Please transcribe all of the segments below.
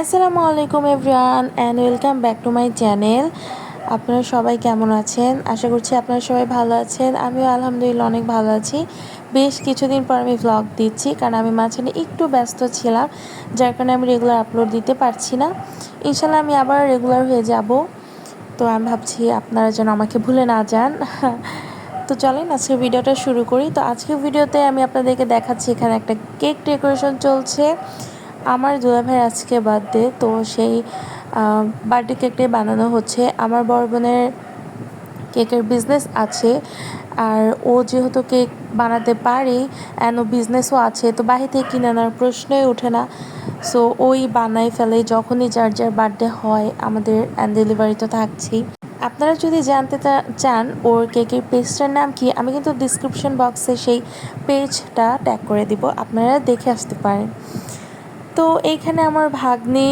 আসসালামু আলাইকুম everyone and welcome back to my channel আপনারা সবাই কেমন আছেন? আশা করছি আপনারা সবাই ভালো আছেন। আমিও আলহামদুলিল্লাহ অনেক ভালো আছি। বেশ কিছুদিন পর আমি ভ্লগ দিচ্ছি, কারণ আমি মাঝখানে একটু ব্যস্ত ছিলাম, যার কারণে আমি রেগুলার আপলোড দিতে পারছি না। ইনশাল্লাহ আমি আবার রেগুলার হয়ে যাব। তো আমি ভাবছি আপনারা যেন আমাকে ভুলে না যান। তো চলেন আজকে ভিডিওটা শুরু করি। তো আজকের ভিডিওতে আমি আপনাদেরকে দেখাচ্ছি, এখানে একটা কেক ডেকোরেশন চলছে। আমার দুলা আজকে বার্থডে, তো সেই বার্থডে কেকটাই বানানো হচ্ছে। আমার বড় বোনের কেকের বিজনেস আছে, আর ও যেহেতু কেক বানাতে পারে অ্যান্ড ও বিজনেসও আছে, তো বাহির থেকে কিনে আনার প্রশ্নই ওঠে না। সো ওই বানাই ফেলে, যখনই যার যার বার্থডে হয়, আমাদের অ্যান্ড ডেলিভারি তো থাকছেই। আপনারা যদি জানতে চান, ওর কেকের পেজটার নাম কি, আমি কিন্তু ডিসক্রিপশন বক্সে সেই পেজটা ট্যাগ করে দিব, আপনারা দেখে আসতে পারেন। তো এইখানে আমার ভাগ্নি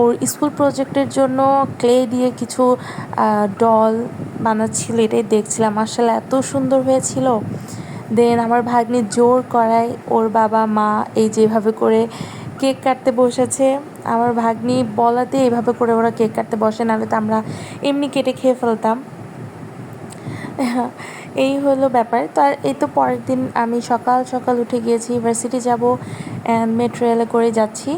ওর স্কুল প্রজেক্টের জন্য ক্লে দিয়ে কিছু ডল বানাচ্ছিল, এটাই দেখছিলাম। আসলে এত সুন্দর হয়েছিল। দেন আমার ভাগ্নি জোর করায়, ওর বাবা, মা এই যেভাবে করে কেক কাটতে বসেছে। আমার ভাগ্নি বলাতে এইভাবে করে ওরা কেক কাটতে বসে, নাহলে তো আমরা এমনি কেটে খেয়ে ফেলতাম। এই হলো ব্যাপার। তো আর এই তো পরের দিন আমি সকাল সকাল উঠে গিয়েছি ইউনিভার্সিটি যাব অ্যান্ড মেট্রো রেলে করে যাচ্ছি।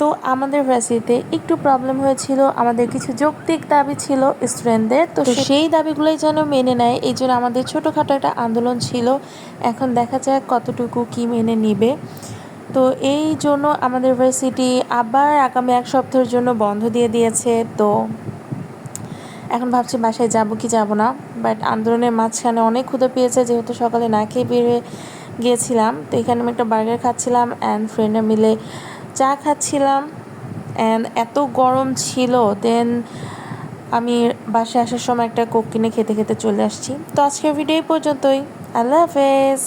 তো আমাদের ভার্সিটিতে একটু প্রবলেম হয়েছিল আমাদের কিছু যৌক্তিক দাবি ছিল স্টুডেন্টদের তো সেই দাবিগুলোই যেন মেনে নেয় এই জন্য আমাদের ছোটোখাটো একটা আন্দোলন ছিল। এখন দেখা যাক কতটুকু কি মেনে নিবে। তো এই জন্য আমাদের ভার্সিটি আবার আগামী এক সপ্তাহের জন্য বন্ধ দিয়ে দিয়েছে। তো এখন ভাবছি বাসায় যাব কি যাব না বাট আন্দোলনের মাঝখানে অনেক ক্ষুদে পেয়েছে, যেহেতু সকালে না খেয়ে বেরিয়ে গিয়েছিলাম। তো এখানে আমি একটা বার্গার খাচ্ছিলাম অ্যান্ড ফ্রেন্ডরা মিলে চা খাচ্ছিলাম অ্যান্ড এত গরম ছিল দেন আমি বাসায় আসার সময় একটা কোক কিনে খেতে খেতে চলে আসছি। তো আজকের ভিডিও পর্যন্তই। আল্লাহ হাফেজ।